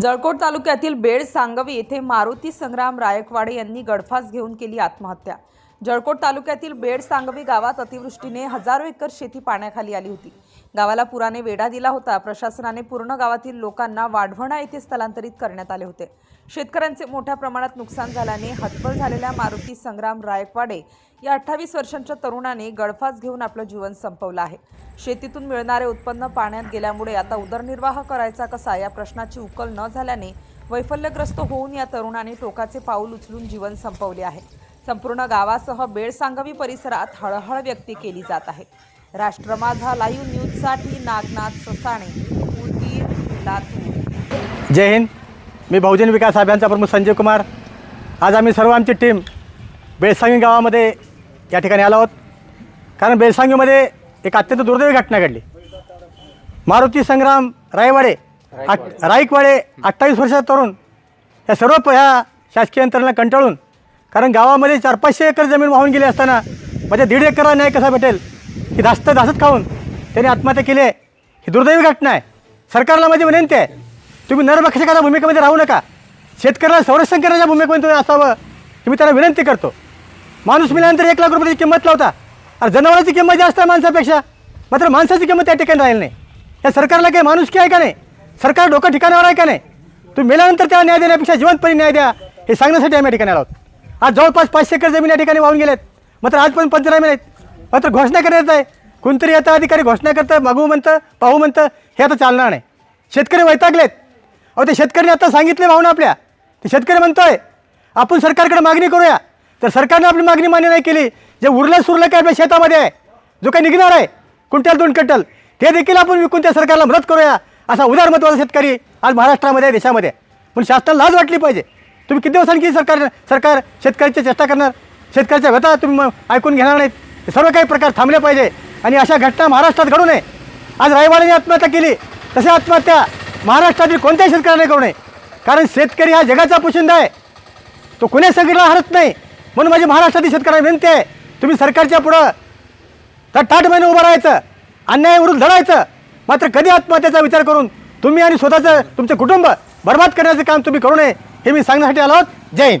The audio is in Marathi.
जळकोट तालुक्यातील बेड सांगवी येथे मारुती संग्राम रायकवाडे यांनी गडफास घेऊन केली आत्महत्या. जळकोट तालुक्यातील बेड सांगवी गावात अतिवृष्टीने हजारो एकर शेती पाण्याखाली आली होती. गावाला पुराने वेढा दिला होता. प्रशासनाने पूर्ण गावातील लोकांना वाढवणा येथे स्थलांतरित करण्यात आले होते. शेतकऱ्यांचे मोठ्या प्रमाणात नुकसान झाल्याने हतबल झालेल्या मारुती संग्राम रायकवाडे या अठ्ठावीस वर्षांच्या तरुणाने गळफास घेऊन आपलं जीवन संपवलं आहे. शेतीतून मिळणारे उत्पन्न पाण्यात गेल्यामुळे आता उदरनिर्वाह करायचा कसा या प्रश्नाची उकल न झाल्याने वैफल्यग्रस्त होऊन या तरुणाने टोकाचे पाऊल उचलून जीवन संपवले आहे. संपूर्ण गावासह बेळसांगवी परिसरात हळहळ व्यक्त केली जात आहे. राष्ट्र माझा लाईव्ह न्यूजसाठी नागनाथ ससाणे उदगीर लातूर. जय हिंद. मी बहुजन विकास अभियानचा प्रमुख संजय कुमार. आज आम्ही सर्व आमची टीम बेळसांगी गावामध्ये या ठिकाणी आलो आहोत. कारण बेळसांगीमध्ये एक अत्यंत दुर्दैवी घटना घडली. मारुती संग्राम रायवाडे आठ राईकवाडे अठ्ठावीस वर्षाचा तरुण या सर्व प ह्या शासकीय यंत्रणा कंटाळून कारण गावामध्ये चार पाचशे एकर जमीन वाहून गेली असताना माझ्या दीड एकरला न्याय कसा भेटेल? की धास्त धासत खाऊन त्यांनी आत्महत्या केली आहे. ही दुर्दैवी घटना आहे. सरकारला माझी विनंती आहे. तुम्ही नरभक्षकाच्या भूमिकेमध्ये राहू नका. शेतकऱ्याला संरक्षण करण्याच्या भूमिकेमध्ये तुम्ही असावं. की मी त्यांना विनंती करतो. माणूस मिळाल्यानंतर एक लाख रुपयाची किंमत लावता. आणि जनावरांची किंमत जास्त आहे माणसापेक्षा. मात्र माणसाची किंमत त्या ठिकाणी राहील नाही. या सरकारला काही माणुसकी आहे का नाही? सरकार डोकं ठिकाणावर आहे का नाही? तुम्ही मेल्यानंतर त्याला न्याय देण्यापेक्षा जिवंतपणे न्याय द्या. हे सांगण्यासाठी आम्ही या ठिकाणी आलो आज जवळपास पाचशे एकर जमीन या ठिकाणी वाहून गेलेत. मात्र आजपर्यंत पंचनामे नाहीत. मात्र घोषणा करण्यात आहे. कोणतरी आता अधिकारी घोषणा करतं मागू म्हणतं पाहू म्हणतं हे आता चालणार नाही. शेतकरी वैतागलेत. अहो ते शेतकऱ्यांनी आता सांगितले भावना आपल्या. ते शेतकरी म्हणतोय आपण सरकारकडे मागणी करूया. तर सरकारने आपली मागणी मान्य नाही केली जे उरलं सुरलं काय आपल्या शेतामध्ये आहे जो काही निघणार आहे कुंटल दोन क्विंटल ते देखील आपण विकून त्या सरकारला मदत करूया असा उदारमत्वाचा शेतकरी आज महाराष्ट्रामध्ये आहे, देशामध्ये पण शासनाला लाज वाटली पाहिजे. तुम्ही किती दिवसांनी की सरकार सरकार शेतकऱ्याची चेष्टा करणार? शेतकऱ्याच्या व्यथा तुम्ही मग ऐकून घेणार नाहीत. हे सर्व काही प्रकार थांबले पाहिजे. आणि अशा घटना महाराष्ट्रात घडू नये. आज रायवाड्याने आत्महत्या केली. तशा आत्महत्या महाराष्ट्रातील कोणत्याही शेतकऱ्याने करू नये. कारण शेतकरी हा जगाचा पुशिंदा आहे. तो कुण्या संकटाला हरत नाही. म्हणून माझी महाराष्ट्रातील शेतकऱ्यांना विनंती आहे तुम्ही सरकारच्या पुढं तर ताट महिने उभं राहायचं अन्यायावरून लढायचं. मात्र कधी आत्महत्येचा विचार करून तुम्ही आणि स्वतःचं तुमचं कुटुंब बर्बाद करण्याचं काम तुम्ही करू नये हे मी सांगण्यासाठी आलो जय हिंद.